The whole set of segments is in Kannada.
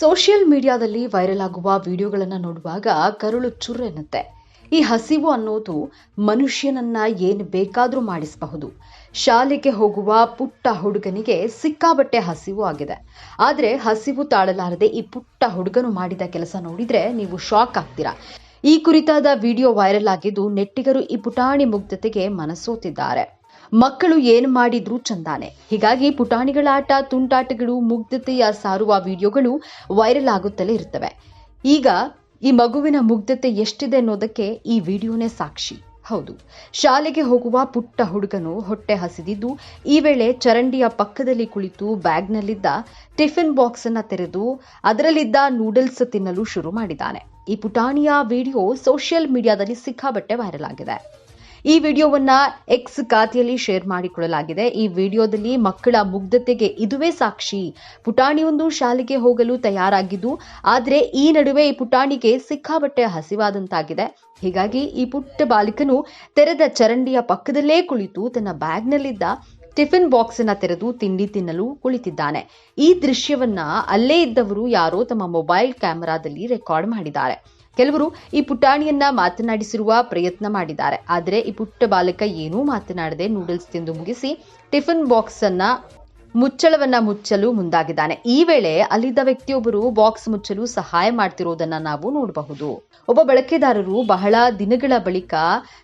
ಸೋಷಿಯಲ್ ಮೀಡಿಯಾದಲ್ಲಿ ವೈರಲ್ ಆಗುವ ವಿಡಿಯೋಗಳನ್ನು ನೋಡುವಾಗ ಕರುಳು ಚುರ್ರೆನ್ನುತ್ತೆ. ಈ ಹಸಿವು ಅನ್ನೋದು ಮನುಷ್ಯನನ್ನ ಏನು ಬೇಕಾದರೂ ಮಾಡಿಸಬಹುದು. ಶಾಲೆಗೆ ಹೋಗುವ ಪುಟ್ಟ ಹುಡುಗನಿಗೆ ಸಿಕ್ಕಾಬಟ್ಟೆ ಹಸಿವು ಆಗಿದೆ. ಆದರೆ ಹಸಿವು ತಾಳಲಾರದೆ ಈ ಪುಟ್ಟ ಹುಡುಗನು ಮಾಡಿದ ಕೆಲಸ ನೋಡಿದ್ರೆ ನೀವು ಶಾಕ್ ಆಗ್ತೀರಾ. ಈ ಕುರಿತಾದ ವಿಡಿಯೋ ವೈರಲ್ ಆಗಿದ್ದು ನೆಟ್ಟಿಗರು ಈ ಪುಟಾಣಿ ಮುಗ್ಧತೆಗೆ ಮನಸೋತಿದ್ದಾರೆ. ಮಕ್ಕಳು ಏನು ಮಾಡಿದ್ರೂ ಚಂದಾನೆ. ಹೀಗಾಗಿ ಪುಟಾಣಿಗಳ ಆಟ, ತುಂಟಾಟಗಳು, ಮುಗ್ಧತೆಯ ಸಾರುವ ವಿಡಿಯೋಗಳು ವೈರಲ್ ಆಗುತ್ತಲೇ ಇರ್ತವೆ ಈಗ ಈ ಮಗುವಿನ ಮುಗ್ಧತೆ ಎಷ್ಟಿದೆ ಅನ್ನೋದಕ್ಕೆ ಈ ವಿಡಿಯೋನೇ ಸಾಕ್ಷಿ. ಹೌದು, ಶಾಲೆಗೆ ಹೋಗುವ ಪುಟ್ಟ ಹುಡುಗನು ಹೊಟ್ಟೆ ಹಸಿದಿದ್ದು, ಈ ವೇಳೆ ಚರಂಡಿಯ ಪಕ್ಕದಲ್ಲಿ ಕುಳಿತು ಬ್ಯಾಗ್ನಲ್ಲಿದ್ದ ಟಿಫಿನ್ ಬಾಕ್ಸ್ ಅನ್ನ ತೆರೆದು ಅದರಲ್ಲಿದ್ದ ನೂಡಲ್ಸ್ ತಿನ್ನಲು ಶುರು ಮಾಡಿದ್ದಾನೆ. ಈ ಪುಟಾಣಿಯ ವಿಡಿಯೋ ಸೋಷಿಯಲ್ ಮೀಡಿಯಾದಲ್ಲಿ ಸಿಕ್ಕಾಬಟ್ಟೆ ವೈರಲ್ ಆಗಿದೆ. ಈ ವಿಡಿಯೋವನ್ನ ಎಕ್ಸ್ ಖಾತೆಯಲ್ಲಿ ಶೇರ್ ಮಾಡಿಕೊಳ್ಳಲಾಗಿದೆ. ಈ ವಿಡಿಯೋದಲ್ಲಿ ಮಕ್ಕಳ ಮುಗ್ಧತೆಗೆ ಇದುವೇ ಸಾಕ್ಷಿ. ಪುಟಾಣಿಯೊಂದು ಶಾಲೆಗೆ ಹೋಗಲು ತಯಾರಾಗಿದ್ದು, ಆದರೆ ಈ ನಡುವೆ ಈ ಪುಟಾಣಿಗೆ ಸಿಕ್ಕಾಬಟ್ಟೆ ಹಸಿವಾದಂತಾಗಿದೆ. ಹೀಗಾಗಿ ಈ ಪುಟ್ಟ ಬಾಲಕನು ತೆರೆದ ಚರಂಡಿಯ ಪಕ್ಕದಲ್ಲೇ ಕುಳಿತು ತನ್ನ ಬ್ಯಾಗ್ನಲ್ಲಿದ್ದ ಟಿಫಿನ್ ಬಾಕ್ಸ್ ಅನ್ನ ತೆರೆದು ತಿಂಡಿ ತಿನ್ನಲು ಕುಳಿತಿದ್ದಾನೆ. ಈ ದೃಶ್ಯವನ್ನ ಅಲ್ಲೇ ಇದ್ದವರು ಯಾರೋ ತಮ್ಮ ಮೊಬೈಲ್ ಕ್ಯಾಮೆರಾದಲ್ಲಿ ರೆಕಾರ್ಡ್ ಮಾಡಿದ್ದಾರೆ. ಕೆಲವರು ಈ ಪುಟಾಣಿಯನ್ನ ಮಾತನಾಡಿಸಿರುವ ಪ್ರಯತ್ನ ಮಾಡಿದ್ದಾರೆ. ಆದರೆ ಈ ಪುಟ್ಟ ಬಾಲಕ ಏನೂ ಮಾತನಾಡದೆ ನೂಡಲ್ಸ್ ತಿಂದು ಮುಗಿಸಿ ಟಿಫಿನ್ ಬಾಕ್ಸ್ ಅನ್ನ ಮುಚ್ಚಳವನ್ನ ಮುಚ್ಚಲು ಮುಂದಾಗಿದ್ದಾನೆ. ಈ ವೇಳೆ ಅಲ್ಲಿದ್ದ ವ್ಯಕ್ತಿಯೊಬ್ಬರು ಬಾಕ್ಸ್ ಮುಚ್ಚಲು ಸಹಾಯ ಮಾಡ್ತಿರೋದನ್ನ ನಾವು ನೋಡಬಹುದು. ಒಬ್ಬ ಬಳಕೆದಾರರು ಬಹಳ ದಿನಗಳ ಬಳಿಕ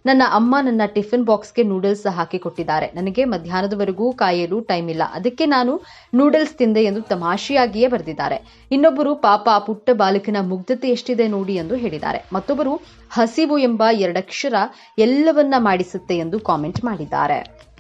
ನನ್ನ ಅಮ್ಮ ನನ್ನ ಟಿಫಿನ್ ಬಾಕ್ಸ್ಗೆ ನೂಡಲ್ಸ್ ಹಾಕಿ ಕೊಟ್ಟಿದ್ದಾರೆ. ನನಗೆ ಮಧ್ಯಾಹ್ನದವರೆಗೂ ಕಾಯಲು ಟೈಮ್ ಇಲ್ಲ. ಅದಕ್ಕೆ ನಾನು ನೂಡಲ್ಸ್ ತಿಂದೆ ಎಂದು ತಮಾಷೆಯಾಗಿಯೇ ಬರೆದಿದ್ದಾರೆ. ಇನ್ನೊಬ್ಬರು ಪಾಪ ಪುಟ್ಟ ಬಾಲಕನ ಮುಗ್ಧತೆ ಎಷ್ಟಿದೆ ನೋಡಿ ಎಂದು ಹೇಳಿದ್ದಾರೆ. ಮತ್ತೊಬ್ಬರು ಹಸಿವು ಎಂಬ ಎರಡಕ್ಷರ ಎಲ್ಲವನ್ನ ಮಾಡಿಸುತ್ತೆ ಎಂದು ಕಾಮೆಂಟ್ ಮಾಡಿದ್ದಾರೆ.